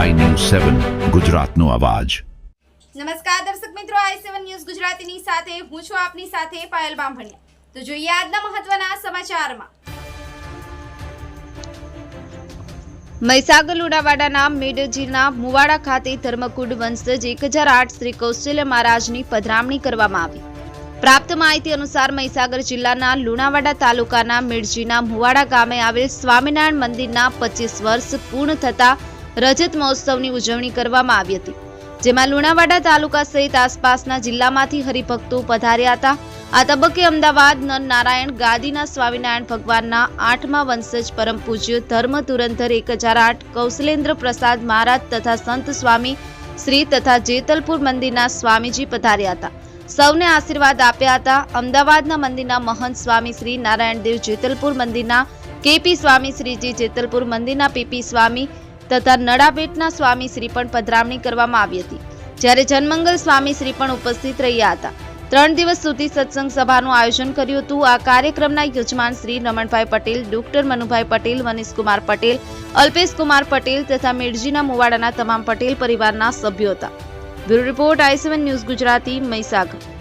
સેવન ગુજરાતનો અવાજ. નમસ્કાર દર્શક મિત્રો આઈ સેવન ન્યૂઝ ગુજરાતીની સાથે હું છું આપની સાથે પાયલ બામભણિયા. તો જોઈએ આજના મહત્વના સમાચારમાં. મહીસાગર લુણાવાડાના મેડજીના મુવાડા ખાતે ધર્મકુંડ વંશજ એક હજાર આઠ શ્રી કૌશલ્ય મહારાજની પધરામણી કરવામાં આવી. પ્રાપ્ત માહિતી અનુસાર મહીસાગર જિલ્લાના લુણાવાડા તાલુકાના મેડજીના મુવાડા ગામે આવેલ સ્વામિનારાયણ મંદિરના પચીસ વર્ષ પૂર્ણ થતા રજત મહોત્સવની ઉજવણી કરવામાં આવી હતી, જેમાં લુણાવાડા તાલુકા સહિત આસપાસના જિલ્લામાંથી હરિભક્તો પધાર્યા હતા. આ તબક્કે અમદાવાદ નર નારાયણ, ગાદીના સ્વામિનારાયણ ભગવાનના આઠમા વંશજ પરમ પૂજ્ય ધર્મ ધુરંધર એક હજાર આઠ કૌશલેન્દ્ર પ્રસાદ મહારાજ તથા સંત સ્વામી શ્રી તથા જેતલપુર મંદિરના સ્વામીજી પધાર્યા હતા. સૌને આશીર્વાદ આપ્યા હતા. અમદાવાદના મંદિરના મહંત સ્વામી શ્રી નારાયણદેવ જેતલપુર મંદિરના કેપી સ્વામી શ્રીજી જેતલપુર મંદિરના પીપી સ્વામી તથા નડાબેટના સ્વામી શ્રી પણ પધરામણી કરવામાં આવી હતી. જ્યારે જનમંગલ સ્વામી શ્રી પણ ઉપસ્થિત રહ્યા હતા. ત્રણ દિવસ સુધી સત્સંગ સભાનું આયોજન કર્યું હતું. આ કાર્યક્રમના યજમાન શ્રી રમણભાઈ પટેલ, ડોક્ટર મનુભાઈ પટેલ વનીશકુમાર પટેલ અલ્પેશકુમાર પટેલ તથા મેડજીના મુવાડાના તમામ પટેલ પરિવારના સભ્યો હતા. Bureau report I news Gujarati Mahisagar.